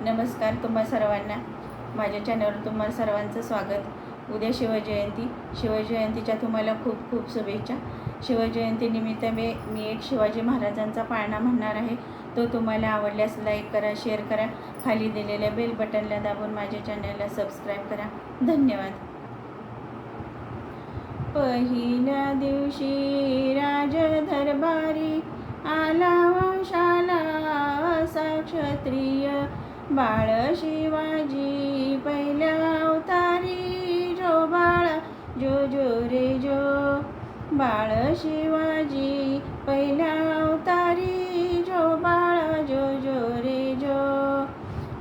नमस्कार तुम्हा सर्वांना. माझ्या चॅनलवर तुम्हा सर्वांचं स्वागत. उद्या शिवजयंती. शिवजयंतीच्या तुम्हाला खूप खूप शुभेच्छा. शिवजयंतीनिमित्त मी मी एक शिवाजी महाराजांचा पाळणा म्हणणार आहे. तो तुम्हाला आवडल्यास लाईक करा शेअर करा. खाली दिलेल्या बेल बटनला दाबून माझ्या चॅनलला सबस्क्राईब करा. धन्यवाद. पहिल्या दिवशी राजदरबारी आला बाळ शिवाजी पहिल्या अवतारी जो बाळ जो जो रे जो. बाळ शिवाजी पहिल्या अवतारी जो बाळ जो जो रे जो.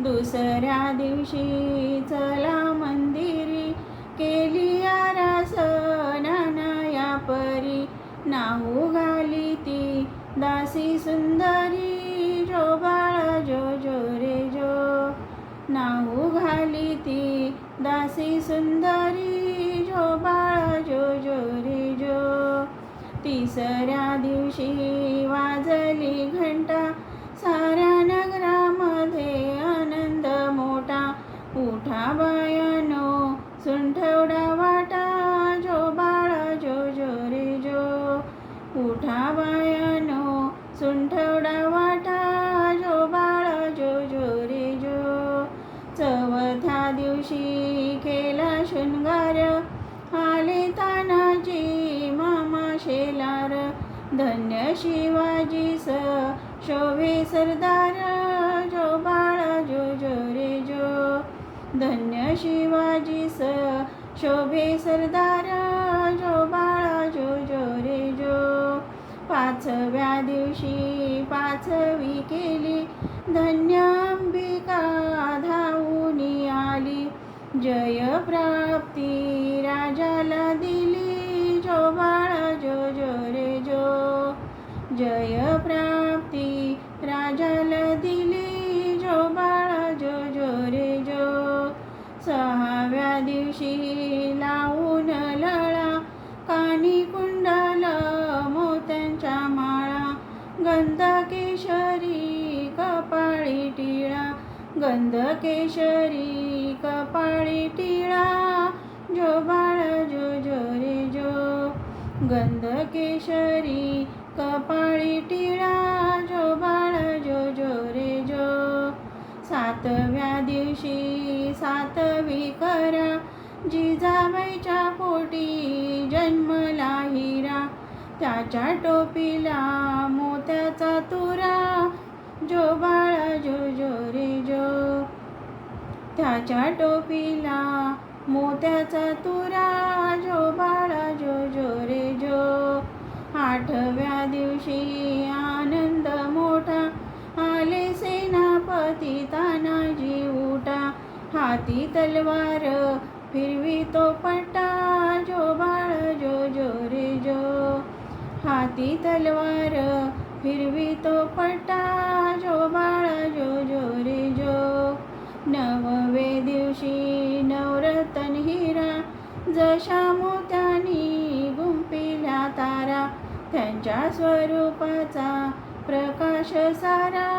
दुसऱ्या दिवशी चला मंदिरी केली आरास नाना परी. नाहू घाली ती दासी सुंदर उघाली घाली ती. दासी सुंदरी जो बाळ जो जो रे जो तिसऱ्या दिवशी वाजली घंटा. साऱ्या नगरामध्ये आनंद मोठा. उठा बायानो सुंठवडा वाटा. जो बाळा जो जो रे जो उठा बायानो सुंठवडा सरदार धन्य स शोभे सरदार. जो बाळा जो जो रे जो. धन्य शिवाजीस शोभे सरदार. जो बाळा जो जो रे जो. पाचव्या दिवशी पाचवी केली. धन्य अंबिका धावून आली. जय प्राप्ती राजाला दिली. जो बाळा जो जो रे जो. जय प्राप्ती राजाला दिली. जो बाळा जो जो रे जो. सहाव्या दिवशी लावून लळा. कानी कुंडल मोत्यांच्या माळा. गंध केशरी कपाळी टिळा. गंध केशरी कपाळी टिळा. जो बाळा जो जो रे जो. गंध केशरी कपाळी टिळा जो बाळ जो जो रे जो सातव्या दिवशी सातवी करा जिजाबाईच्या पोटी जन्मला हिरा त्याच्या टोपीला मोत्याचा तुरा जो बाळा जो जो रे जो त्याच्या टोपीला मोत्याचा तुरा जो बाळा तलवार फिरवी तो पट्टा जो बाळ जो जो रे जो हाती तलवार फिरवी तो पट्टा जो बाळ जो जो रे जो नववे दिवशी नवरतन हिरा जशा मोत्यानी गुंपिल्या तारा त्यांच्या स्वरूपाचा प्रकाश सारा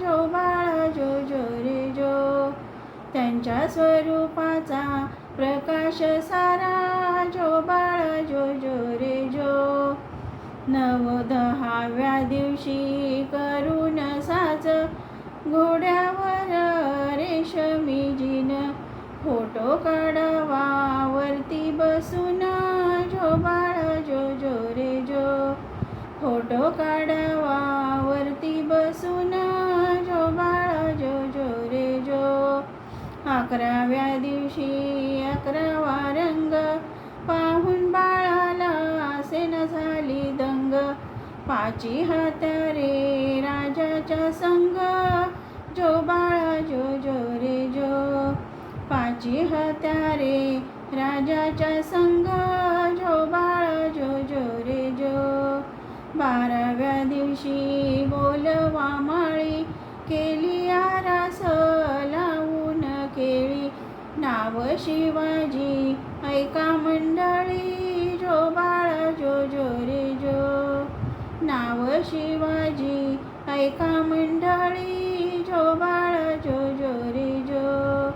जो स्वरूपाचा प्रकाश सारा जो बाळ जो जो रे जो. नवदहाव्या दिवशी करून साज घोड्यावर रेशमी जिन फोटो काढावा. वरती बसून जो बाळ जो जो रे जो. फोटो काढा पाची हातारे राजाच्या संग. जो बाळा जो जो रे जो. पाची हत्यारे राजाच्या संग. जो बाळा जो जो रे जो. बाराव्या दिवशी बोलवा माळी. केली आरास लावून केळी. नाव शिवाजी ऐका मंडळी. जो बाळा जो जो रे जो. नाव शिवाजी ऐका मंडळी जो बाळ जो जो रे जो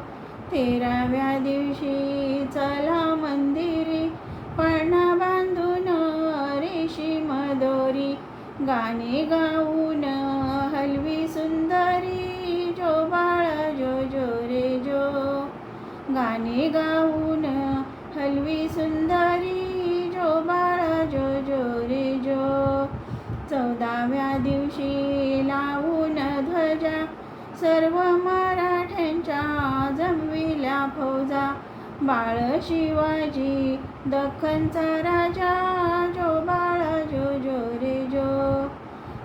तेराव्या दिवशी चला मंदिरी पण बांधून रेशी मदोरी. गाणे गाऊन हलवी सुंदरी जो बाळ जो जो रे जो गाणे गाऊन हलवी सुंदरी चौदाव्या दिवशी लावून ध्वजा. सर्व मराठ्यांच्या जमविल्या फौजा. बाळ शिवाजी दख्खनचा राजा जो बाळ जो जो रे जो.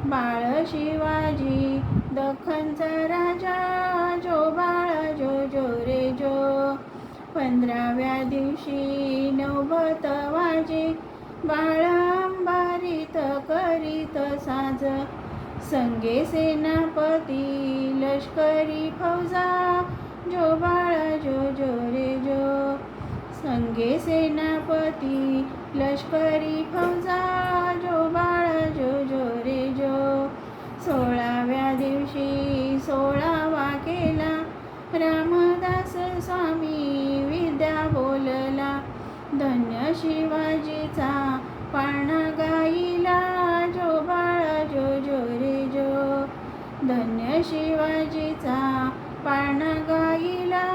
बाळ शिवाजी दख्खनचा राजा जो बाळ जो जो रे जो. पंधराव्या दिवशी नवबत वाजे बाळांबारीत करीत साज. संगे सेनापती लष्करी फौजा. जो बाळ जो जो रे जो. संगे सेनापती लष्करी फौजा. जो बाळ जो जो रे जो. सोळाव्या दिवशी सोळावा केला. रामदास स्वामी धन्य शिवाजीचा पाळणा गाईला जो बाळ जो जो रे जो. धन्य शिवाजीचा पाळणा गाईला